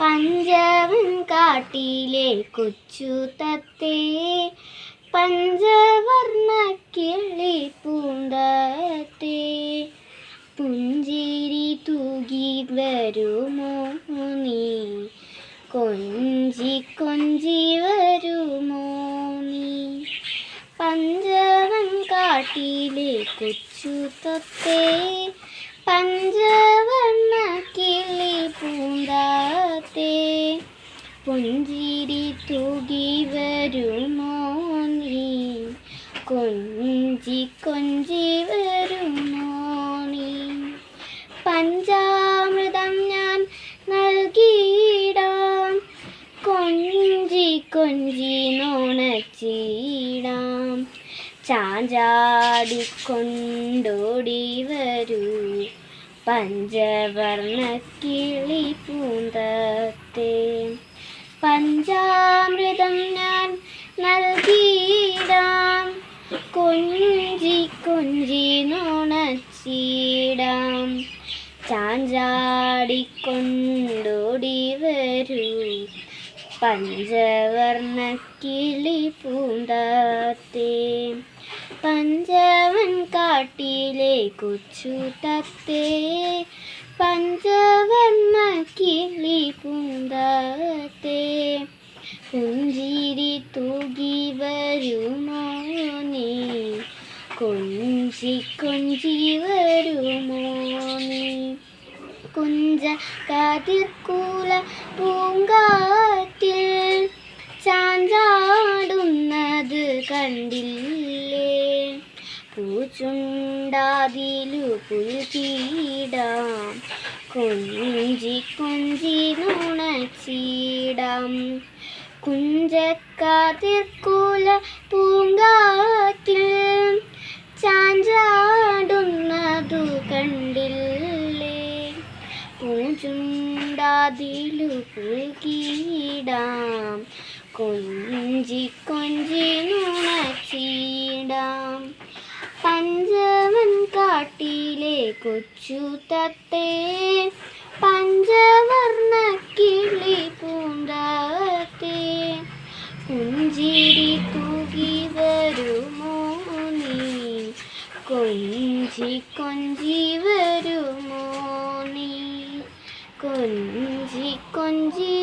പഞ്ചവൻ കാട്ടിലെ കൊച്ചു തത്തേ പഞ്ചവർണ കിളി പൂന്തത്തേ. പുഞ്ചിരി തൂകി വരുമോ നീ? കൊഞ്ചി കൊഞ്ചി വരുമോ നീ? പഞ്ചവൻ കാട്ടിലെ കൊച്ചു തൊത്തേ പുഞ്ചിരി തൂകി വരുമോ നീ കൊഞ്ചി കൊഞ്ചി വരുമോ നീ പഞ്ചാമൃതം ഞാൻ നൽകിയിടാം. കൊഞ്ചി കൊഞ്ചി നോണച്ചിടാം. ചാഞ്ചാടിക്കൊണ്ടോടി വരൂ പഞ്ചവർണ കിളി കൊഞ്ചി നുണച്ചിടാം ചാഞ്ചാടിക്കൊണ്ടോടി വരൂ. പഞ്ചവർണ കിളി പൂന്താത്തേ. പഞ്ചവൻ കാട്ടിലെ കൊച്ചു തത്തേ. പഞ്ചവർണ കിളി പൂന്താത്തേ. പുഞ്ചിരി തൂകി വരുമോ നീ? കൊഞ്ചി കൊഞ്ചി വരുമോ നീ? കുഞ്ച കതിർക്കൂല പൂങ്കാറ്റിൽ ചാഞ്ചാടുന്നത് കണ്ടില്ലേ? പൂച്ചുണ്ടാതിലു പുൽകീടാം കൊഞ്ചി കൊഞ്ചി നുണച്ചീടാം. കുഞ്ചക്കാതിർക്കൂല പൂങ്കാറ്റിൽ പൂചുണ്ടാതിലു പുൽകീടാം കൊഞ്ചി കൊഞ്ചി നുണച്ചീടാം. പഞ്ചവൻ കാട്ടിലെ കൊച്ചു തത്തേ പഞ്ചവർണ കിളി പൂന്തത്തേ. പുഞ്ചിരി തൂകി വരുമോ നീ? കൊഞ്ചി കൊഞ്ചി വരും こんじこんじ。